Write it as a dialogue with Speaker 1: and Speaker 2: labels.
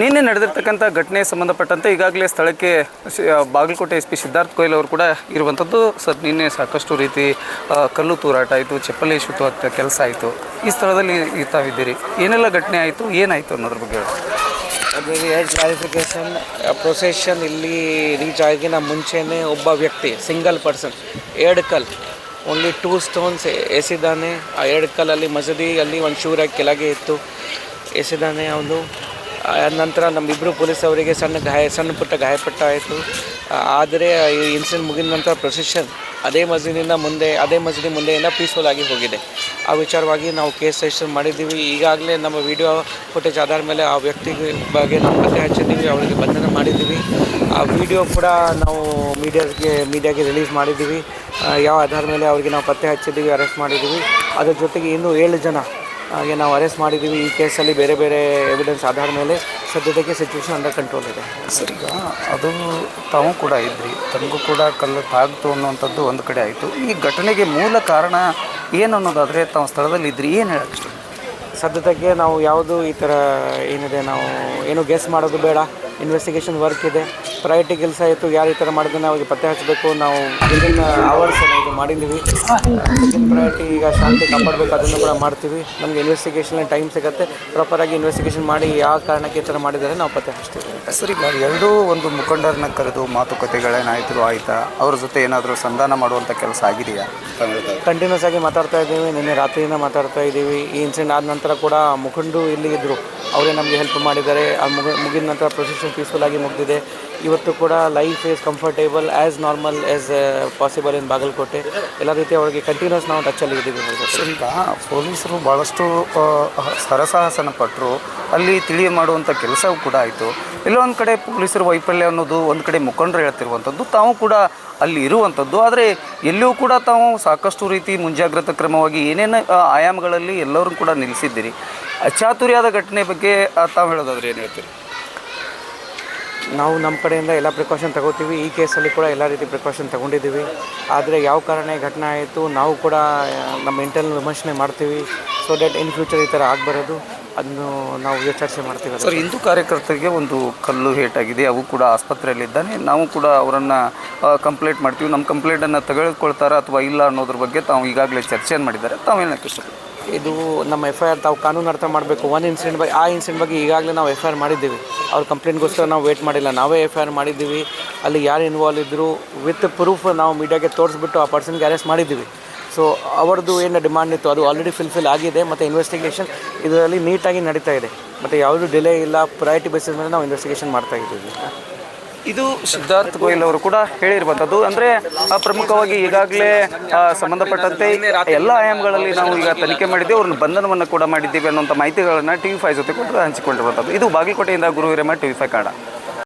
Speaker 1: ನಿನ್ನೆ ನಡೆದಿರ್ತಕ್ಕಂಥ ಘಟನೆ ಸಂಬಂಧಪಟ್ಟಂತೆ ಈಗಾಗಲೇ ಸ್ಥಳಕ್ಕೆ ಬಾಗಲಕೋಟೆ ಎಸ್ ಪಿ ಸಿದ್ಧಾರ್ಥ್ ಕೊಯ್ಲ್ ಅವರು ಕೂಡ ಇರುವಂಥದ್ದು. ಸರ್, ನಿನ್ನೆ ಸಾಕಷ್ಟು ರೀತಿ ಕಲ್ಲು ತೂರಾಟ ಆಯಿತು, ಚಪ್ಪಲಿ ಸುತ್ತುವಂಥ ಕೆಲಸ ಆಯಿತು. ಈ ಸ್ಥಳದಲ್ಲಿ ತಾವಿದ್ದೀರಿ. ಏನೆಲ್ಲ ಘಟನೆ ಆಯಿತು, ಏನಾಯಿತು ಅನ್ನೋದ್ರ ಬಗ್ಗೆ ಕ್ಲಾರಿಫಿಕೇಷನ್
Speaker 2: ಅದೇ ಎರಡು ಕ್ಲಾರಿಫಿಕೇಶನ್ ಪ್ರೊಸೆಷನ್ ಇಲ್ಲಿ ರೀಚ್ ಆಗಿನ ಮುಂಚೆನೇ ಒಬ್ಬ ವ್ಯಕ್ತಿ ಸಿಂಗಲ್ ಪರ್ಸನ್ ಎರಡು ಕಲ್ ಓನ್ಲಿ ಟೂ ಸ್ಟೋನ್ಸ್ ಎಸೆದಾನೆ. ಆ ಎರಡು ಕಲ್ಲಲ್ಲಿ ಮಸದಿ ಅಲ್ಲಿ ಒಂದು ಶೂರ ಕೆಳಗೆ ಇತ್ತು. ಎಸೆದಾನೆ ಅವನು. ನಂತರ ನಮ್ಮಿಬ್ಬರು ಪೊಲೀಸ್ ಅವರಿಗೆ ಸಣ್ಣ ಗಾಯ, ಸಣ್ಣ ಪುಟ್ಟ ಗಾಯಪಟ್ಟ ಆಯಿತು ಆದರೆ ಈ ಇನ್ಸಿಡೆಂಟ್ ಮುಗಿದ ನಂತರ ಪ್ರೊಸೆಷನ್ ಅದೇ ಮಸೀದಿನಿಂದ ಮುಂದೆ, ಅದೇ ಮಸೀದಿ ಮುಂದೆಯಿಂದ ಪೀಸ್ಫುಲ್ ಆಗಿ ಹೋಗಿದೆ. ಆ ವಿಚಾರವಾಗಿ ನಾವು ಕೇಸ್ ರಿಜಿಸ್ಟರ್ ಮಾಡಿದ್ದೀವಿ. ಈಗಾಗಲೇ ನಮ್ಮ ವಿಡಿಯೋ ಫುಟೇಜ್ ಆಧಾರ ಮೇಲೆ ಆ ವ್ಯಕ್ತಿ ಬಗ್ಗೆ ನಾವು ಪತ್ತೆ ಹಚ್ಚಿದ್ದೀವಿ, ಅವರಿಗೆ ಬಂಧನ ಮಾಡಿದ್ದೀವಿ. ಆ ವಿಡಿಯೋ ಕೂಡ ನಾವು ಮೀಡಿಯಾಗೆ ಮೀಡಿಯಾಗೆ ರಿಲೀಸ್ ಮಾಡಿದ್ದೀವಿ. ಯಾವ ಆಧಾರ ಮೇಲೆ ಅವರಿಗೆ ನಾವು ಪತ್ತೆ ಹಚ್ಚಿದ್ದೀವಿ ಅರೆಸ್ಟ್ ಮಾಡಿದ್ದೀವಿ. ಅದರ ಜೊತೆಗೆ ಇನ್ನೂ ಏಳು ಜನ ಹಾಗೆ ನಾವು ಅರೆಸ್ಟ್ ಮಾಡಿದ್ದೀವಿ. ಈ ಕೇಸಲ್ಲಿ ಬೇರೆ ಬೇರೆ ಎವಿಡೆನ್ಸ್ ಆಧಾರ ಮೇಲೆ ಸದ್ಯದಕ್ಕೆ ಸಿಚುವೇಶನ್ ಅಂಡರ್ ಕಂಟ್ರೋಲ್ ಇದೆ.
Speaker 1: ಸರ್ ಈಗ ಅದು ತಾವು ಕೂಡ ಇದ್ರಿ. ತಮಗೂ ಕೂಡ ಕಲ್ಲು ತಾಗ್ತು ಅನ್ನುವಂಥದ್ದು ಒಂದು ಕಡೆ ಆಯಿತು. ಈ ಘಟನೆಗೆ ಮೂಲ ಕಾರಣ ಏನು ಅನ್ನೋದಾದರೆ ತಾವು ಸ್ಥಳದಲ್ಲಿ ಇದ್ರಿ. ಏನು ಹೇಳಕ್ಕೆ
Speaker 2: ಸದ್ಯದಕ್ಕೆ ನಾವು ಯಾವುದು ಈ ಥರ ಏನಿದೆ ನಾವು ಏನು ಗೆಸ್ ಮಾಡೋದು ಬೇಡ. ಇನ್ವೆಸ್ಟಿಗೇಷನ್ ವರ್ಕ್ ಇದೆ. ಪ್ರೈವೇಟಿ ಕೆಲಸ ಇತ್ತು ಯಾರು ಈ ಥರ ಮಾಡಿದ್ರೆ ನಾವು ಈಗ ಪತ್ತೆ ಹಚ್ಚಬೇಕು ನಾವು ವಿದಿನ್ ಅವರ್ಸ್ ಇದು ಮಾಡಿದ್ದೀವಿ. ಸೆಕೆಂಡ್ ಪ್ರಯಾರಿಟಿ ಈಗ ಶಾಂತಿ ಕಾಪಾಡಬೇಕು ಅದನ್ನು ಕೂಡ ಮಾಡ್ತೀವಿ. ನಮಗೆ ಇನ್ವೆಸ್ಟಿಗೇಷನ್ ಟೈಮ್ ಸಿಗುತ್ತೆ. ಪ್ರಾಪರಾಗಿ ಇನ್ವೆಸ್ಟಿಗೇಷನ್ ಮಾಡಿ ಯಾವ ಕಾರಣಕ್ಕೆ ಈ ಥರ ಮಾಡಿದರೆ ನಾವು ಪತ್ತೆ ಹಚ್ತೀವಿ.
Speaker 1: ಸರಿ ಈಗ ಎರಡೂ ಒಂದು ಮುಖಂಡರನ್ನ ಕರೆದು ಮಾತುಕತೆಗಳೇನಾಯಿತು ಆಯಿತಾ? ಅವ್ರ ಜೊತೆ ಏನಾದರೂ ಸಂಧಾನ ಮಾಡುವಂಥ ಕೆಲಸ ಆಗಿದೆಯಾ?
Speaker 2: ಕಂಟಿನ್ಯೂಸ್ ಆಗಿ ಮಾತಾಡ್ತಾ ಇದ್ದೀವಿ. ನಿನ್ನೆ ರಾತ್ರಿಯಿಂದ ಮಾತಾಡ್ತಾ ಇದ್ದೀವಿ. ಈ ಇನ್ಸಿಡೆಂಟ್ ಆದ ನಂತರ ಕೂಡ ಮುಖಂಡರು ಇಲ್ಲಿ ಇದ್ದರು ಅವರೇ ನಮಗೆ ಹೆಲ್ಪ್ ಮಾಡಿದ್ದಾರೆ. ಆ ಮುಗ ಮುಗಿದ ನಂತರ ಪ್ರೊಸೆಷನ್ ಪೀಸ್ಫುಲ್ ಆಗಿ ಮುಗಿದಿದೆ. ಇವತ್ತು ಕೂಡ life is comfortable as normal as possible in Bagalkote. ಎಲ್ಲ ರೀತಿ ಅವರಿಗೆ ಕಂಟಿನ್ಯೂಸ್ ನಾವು ಟಚ್ಚಲ್ಲಿ ಇದ್ದೀವಿ.
Speaker 1: ಈಗ ಪೊಲೀಸರು ಭಾಳಷ್ಟು ಸರಸಾಹಸನ ಪಟ್ಟರು ಅಲ್ಲಿ ತಿಳಿ ಮಾಡುವಂಥ ಕೆಲಸವೂ ಕೂಡ ಆಯಿತು. ಎಲ್ಲೊಂದು ಕಡೆ ಪೊಲೀಸರ ವೈಫಲ್ಯ ಅನ್ನೋದು ಒಂದು ಕಡೆ ಮುಖಂಡರು ಹೇಳ್ತಿರುವಂಥದ್ದು ತಾವು ಕೂಡ ಅಲ್ಲಿ ಇರುವಂಥದ್ದು ಆದರೆ ಎಲ್ಲಿಯೂ ಕೂಡ ತಾವು ಸಾಕಷ್ಟು ರೀತಿ ಮುಂಜಾಗ್ರತಾ ಕ್ರಮವಾಗಿ ಏನೇನು ಆಯಾಮಗಳಲ್ಲಿ ಎಲ್ಲರೂ ಕೂಡ ನಿಲ್ಲಿಸಿದ್ದೀರಿ ಅಚಾತುರ್ಯಾದ ಘಟನೆ ಬಗ್ಗೆ ತಾವು ಹೇಳೋದಾದ್ರೆ ಏನು ಹೇಳ್ತೀರಿ?
Speaker 2: ನಾವು ನಮ್ಮ ಕಡೆಯಿಂದ ಎಲ್ಲ ಪ್ರಿಕಾಷನ್ ತಗೋತೀವಿ. ಈ ಕೇಸಲ್ಲಿ ಕೂಡ ಎಲ್ಲ ರೀತಿ ಪ್ರಿಕಾಷನ್ ತಗೊಂಡಿದ್ದೀವಿ. ಆದರೆ ಯಾವ ಕಾರಣ ಘಟನೆ ಆಯಿತು, ನಾವು ಕೂಡ ನಮ್ಮ ಇಂಟರ್ನಲ್ ವಿಮರ್ಶನೆ ಮಾಡ್ತೀವಿ. ಸೊ ದಟ್ ಇನ್ ಫ್ಯೂಚರ್ ಈ ಥರ ಆಗಬಾರದು. ಅದನ್ನು ನಾವು ಚರ್ಚೆ ಮಾಡ್ತೀವಿ
Speaker 1: ಸರ್, ಹಿಂದೂ ಕಾರ್ಯಕರ್ತರಿಗೆ ಒಂದು ಕಲ್ಲು ಹೇಟಾಗಿದೆ. ಅವು ಕೂಡ ಆಸ್ಪತ್ರೆಯಲ್ಲಿದ್ದಾನೆ. ನಾವು ಕೂಡ ಅವರನ್ನು ಕಂಪ್ಲೇಂಟ್ ಮಾಡ್ತೀವಿ. ನಮ್ಮ ಕಂಪ್ಲೇಂಟನ್ನು ತೆಗೆದುಕೊಳ್ತಾರಾ ಅಥವಾ ಇಲ್ಲ ಅನ್ನೋದ್ರ ಬಗ್ಗೆ ತಾವು ಈಗಾಗಲೇ ಚರ್ಚೆಯನ್ನು ಮಾಡಿದ್ದಾರೆ. ತಾವು ಏನಕ್ಕೆ ಇಷ್ಟಪಡ್ತೀವಿ
Speaker 2: ಇದು ನಮ್ಮ ಎಫ್ ಐ ಆರ್ ತಾವು ಕಾನೂನು ಅರ್ಥ ಮಾಡಬೇಕು. ಒನ್ ಇನ್ಸಿಡೆಂಟ್ ಬಗ್ಗೆ ಆ ಇನ್ಸಿಡೆಂಟ್ ಬಗ್ಗೆ ಈಗಾಗಲೇ ನಾವು ಎಫ್ ಐ ಆರ್ ಮಾಡಿದ್ದೀವಿ. ಅವ್ರ ಕಂಪ್ಲೇಂಟ್ಗೋಸ್ಕರ ನಾವು ವೇಟ್ ಮಾಡಿಲ್ಲ. ನಾವೇ ಎಫ್ ಐ ಆರ್ ಮಾಡಿದ್ದೀವಿ. ಅಲ್ಲಿ ಯಾರು ಇನ್ವಾಲ್ವ್ ಇದ್ದರು ವಿತ್ ಪ್ರೂಫ್ ನಾವು ಮೀಡಿಯಾಗೆ ತೋರಿಸ್ಬಿಟ್ಟು ಆ ಪರ್ಸನ್ಗೆ ಅರೆಸ್ಟ್ ಮಾಡಿದ್ದೀವಿ. ಸೊ ಅವ್ರದ್ದು ಏನು ಡಿಮಾಂಡ್ ಇತ್ತು? ಅದು ಆಲ್ರೆಡಿ ಫಿಲ್ಫಿಲ್ ಆಗಿದೆ ಮತ್ತು ಇನ್ವೆಸ್ಟಿಗೇಷನ್ ಇದರಲ್ಲಿ ನೀಟಾಗಿ ನಡೀತಾ ಇದೆ. ಮತ್ತು ಯಾವುದೂ ಡಿಲೇ ಇಲ್ಲ ಪ್ರಯಾರಿಟಿ ಬೇಸಿಸ್ ಮೇಲೆ ನಾವು ಇನ್ವೆಸ್ಟಿಗೇಷನ್ ಮಾಡ್ತಾ ಇದ್ದೀವಿ.
Speaker 1: ಇದು ಸಿದ್ಧಾರ್ಥ್ ಗೋಯಲ್ ಅವರು ಕೂಡ ಹೇಳಿರುವಂಥದ್ದು. ಅಂದರೆ ಪ್ರಮುಖವಾಗಿ ಈಗಾಗಲೇ ಸಂಬಂಧಪಟ್ಟಂತೆ ಎಲ್ಲ ಆಯಾಮಗಳಲ್ಲಿ ನಾವು ಈಗ ತನಿಖೆ ಮಾಡಿದ್ದೇವೆ ಅವ್ರನ್ನ ಬಂಧನವನ್ನು ಕೂಡ ಮಾಡಿದ್ದೀವಿ ಅನ್ನೋಂಥ ಮಾಹಿತಿಗಳನ್ನು ಟಿವಿ ಫೈ ಜೊತೆ ಕೂಡ ಹಂಚಿಕೊಂಡಿರುವಂಥದ್ದು. ಇದು ಬಾಗಲಕೋಟೆಯಿಂದ Guru Hiremath T V five ಕಾಡ